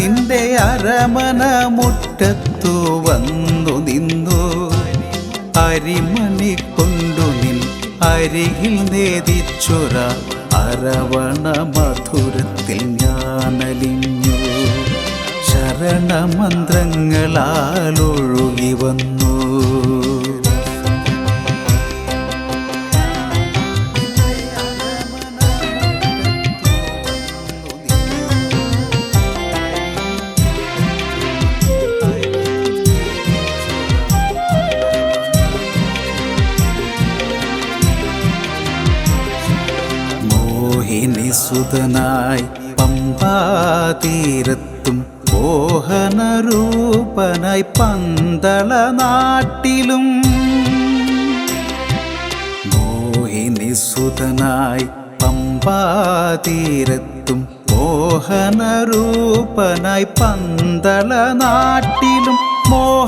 നിന്റെ അരമന മുറ്റത്തു വന്നു നിന്നു. അരിമണി കൊണ്ടു നിൻ അരികിൽ നേതിച്ചുറ അരവണ മധുരത്തിൽ ഞാനലിഞ്ഞു. ശരണമന്ത്രങ്ങളാലൊഴുകി വന്നു. സുതനായി പമ്പാതീരത്തും മോഹനരൂപനായി പന്തള നാട്ടിലും. മോഹിനി സുതനായി പമ്പാതീരത്തും മോഹനരൂപനായി പന്തള നാട്ടിലും. മോഹങ്ങളെല്ലാം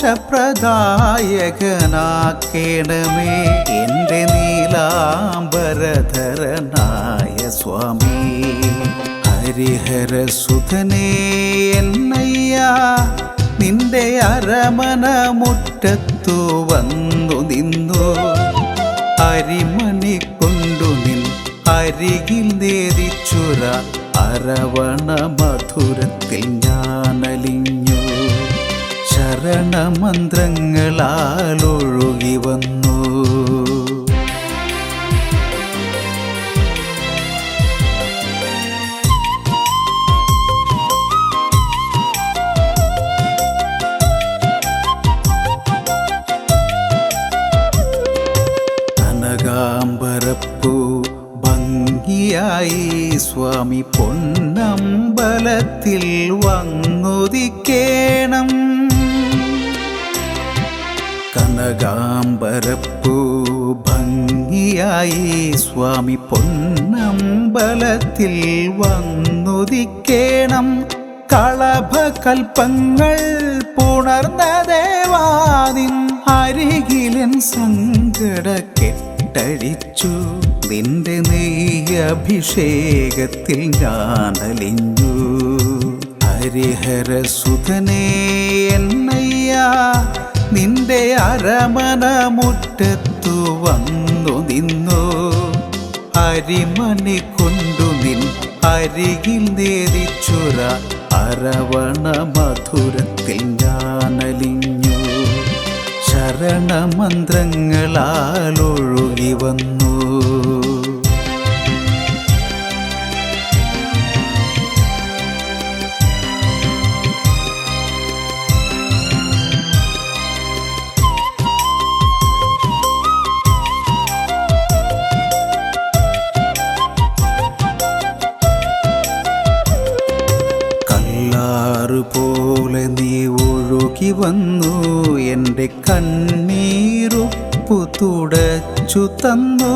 മോക്ഷപ്രദായകനാക്കേണമേ എന്റെ നീലാംബരധരനായ സ്വാമി. ഹരിഹരസുധനേ എന്നയ്യ. നിന്റെ അരമന മുറ്റത്തു വന്നു നിന്നു. അരിമണി കൊണ്ടു നിൻ അരികിൽ നേരിച്ചുര അരവണ മധുരത്തിൽ ഞാനലിഞ്ഞു ശരണമന്ത്രങ്ങളാലൊഴുകി വന്നു കനകാംബരപ്പൂ ഭംഗിയായി സ്വാമി പൊന്നമ്പലത്തിൽ വന്നുദിക്കേണം. കനകാംബരപ്പൂ ഭംഗിയായി സ്വാമി പൊന്നമ്പലത്തിൽ വന്നുദിക്കേണം. കളഭകൽപ്പങ്ങൾ പുണർന്ന ദേവാദിൻ അരികിലൻ സങ്കട കെട്ടഴിച്ചു. നിന്റെ നെയ്യ് അഭിഷേകത്തിൽ ഞാനലിഞ്ഞു. ഹരിഹരസുധനേ എന്നയ്യ നിന്റെ അരമന മുറ്റത്തു വന്നു നിന്നു. അരിമണി കൊണ്ടു നിൻ അരികിൽ നേരിച്ചുര അരവണ മധുരത്തിൽ ഞാനലിഞ്ഞു. ശരണമന്ത്രങ്ങളാലൊഴുകി വന്നു. പോലെ നീ ഒഴുകി വന്നു. എന്റെ കണ്ണീരുപ്പു തുടച്ചു തന്നു.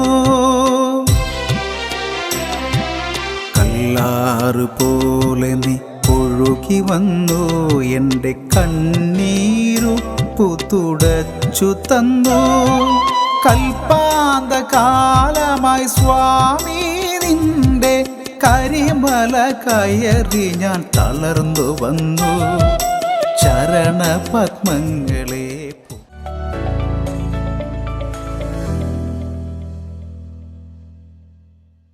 കല്ലാറ് പോലെ നീ ഒഴുകി വന്നു. എന്റെ കണ്ണീരുപ്പു തുടച്ചു തന്നു. കൽപ്പാന്ത കാലമായി സ്വാമി കരിമല കയറി ഞാൻ തളർന്നു വന്നു. ചരണപത്മങ്ങളെ